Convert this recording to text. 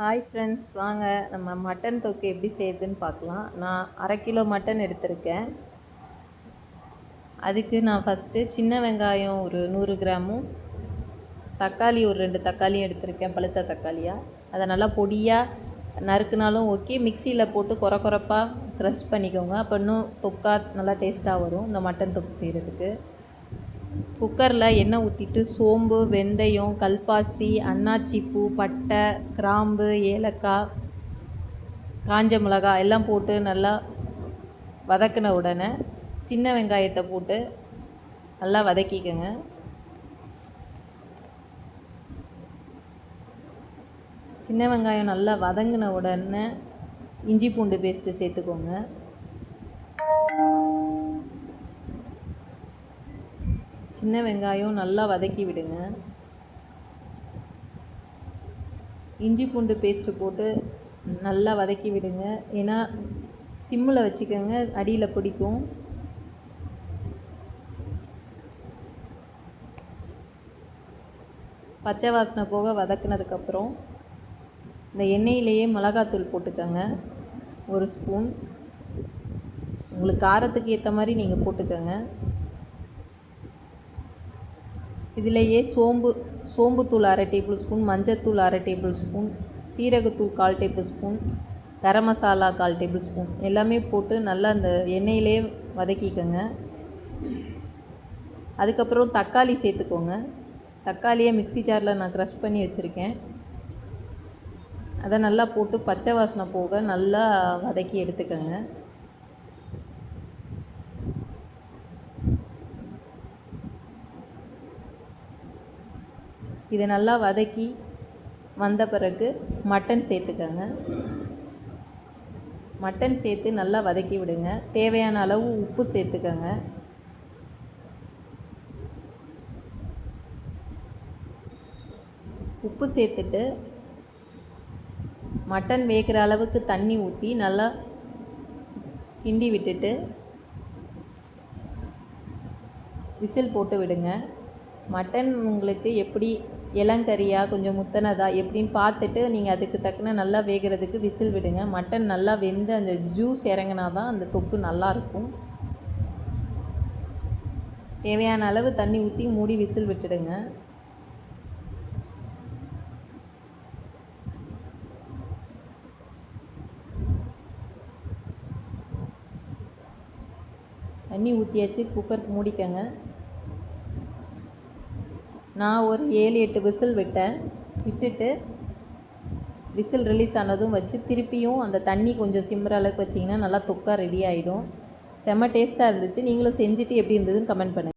Hi friends வாங்க. நம்ம mutton தொக்கு எப்படி செய்யுதுன்னு பார்க்கலாம். நான் அரை கிலோ மட்டன் எடுத்திருக்கேன். அதுக்கு நான் ஃபஸ்ட்டு சின்ன வெங்காயம் ஒரு நூறு கிராமும் தக்காளி ஒரு ரெண்டு தக்காளியும் எடுத்திருக்கேன் பழுத்த தக்காளியாக அதை நல்லா பொடியாக நறுக்குனாலும் ஓகே மிக்சியில் போட்டு குறை குறைப்பாக க்ரஷ் பண்ணிக்கோங்க. அப்போ இன்னும் தொக்கா நல்லா டேஸ்ட்டாக வரும் இந்த மட்டன் தொக்கு செய்கிறதுக்கு குக்கரில் எண்ணெய் ஊற்றிட்டு சோம்பு வெந்தயம் கல்பாசி அன்னாச்சிப்பூ பட்டை கிராம்பு ஏலக்காய் காஞ்ச மிளகாய் எல்லாம் போட்டு நல்லா வதக்கின உடனே சின்ன வெங்காயத்தை போட்டு நல்லா வதக்கிக்கோங்க. சின்ன வெங்காயம் நல்லா வதங்கின உடனே இஞ்சி பூண்டு பேஸ்ட்டு சேர்த்துக்கோங்க. சின்ன வெங்காயம் நல்லா வதக்கி விடுங்க. இஞ்சி பூண்டு பேஸ்ட்டு போட்டு நல்லா வதக்கி விடுங்க. ஏன்னா சிம்மில் வச்சுக்கோங்க அடியில் பிடிக்கும். பச்சை வாசனை போக வதக்குனதுக்கப்புறம் இந்த எண்ணெயிலேயே மிளகாத்தூள் போட்டுக்கோங்க. ஒரு ஸ்பூன் உங்களுக்கு காரத்துக்கு ஏற்ற மாதிரி நீங்கள் போட்டுக்கோங்க. இதிலேயே சோம்பு சோம்புத்தூள் அரை டேபிள் ஸ்பூன் மஞ்சத்தூள் அரை டேபிள் ஸ்பூன் சீரகத்தூள் கால் டேபிள் ஸ்பூன் கரம் மசாலா கால் டேபிள் ஸ்பூன். எல்லாமே போட்டு நல்லா அந்த எண்ணெயிலே வதக்கிக்கோங்க. அதுக்கப்புறம் தக்காளி சேர்த்துக்கோங்க. தக்காளியை மிக்சி ஜாரில் நான் க்ரஷ் பண்ணி வச்சுருக்கேன். அதை நல்லா போட்டு பச்சை வாசனை போக நல்லா வதக்கி எடுத்துக்கோங்க. இதை நல்லா வதக்கி வந்த பிறகு மட்டன் சேர்த்துக்கங்க. மட்டன் சேர்த்து நல்லா வதக்கி விடுங்க. தேவையான அளவு உப்பு சேர்த்துக்கங்க. உப்பு சேர்த்துட்டு மட்டன் வேகிற அளவுக்கு தண்ணி ஊற்றி நல்லா கிண்டி விட்டுட்டு விசில் போட்டு விடுங்க. மட்டன் உங்களுக்கு எப்படி இளங்கறியா கொஞ்சம் முத்தனதா எப்படின்னு பார்த்துட்டு நீங்கள் அதுக்கு தக்கன நல்லா வேகிறதுக்கு விசில் விடுங்க. மட்டன் நல்லா வெந்து அந்த ஜூஸ் இறங்கினா தான் அந்த தொக்கு நல்லாயிருக்கும் தேவையான அளவு தண்ணி ஊற்றி மூடி விசில் விட்டுடுங்க. தண்ணி ஊற்றியாச்சு குக்கர் மூடிக்கங்க. நான் ஒரு ஏழு எட்டு விசில் விட்டேன். விட்டுட்டு விசில் ரிலீஸ் ஆனதும் வச்சு திருப்பியும் அந்த தண்ணி கொஞ்சம் சிம்மிற அளவுக்கு வச்சிங்கன்னா நல்லா தொக்கா ரெடி ஆகிடும் செம்ம டேஸ்ட்டாக இருந்துச்சு. நீங்களும் செஞ்சுட்டு எப்படி இருந்ததுன்னு கமெண்ட் பண்ணுங்கள்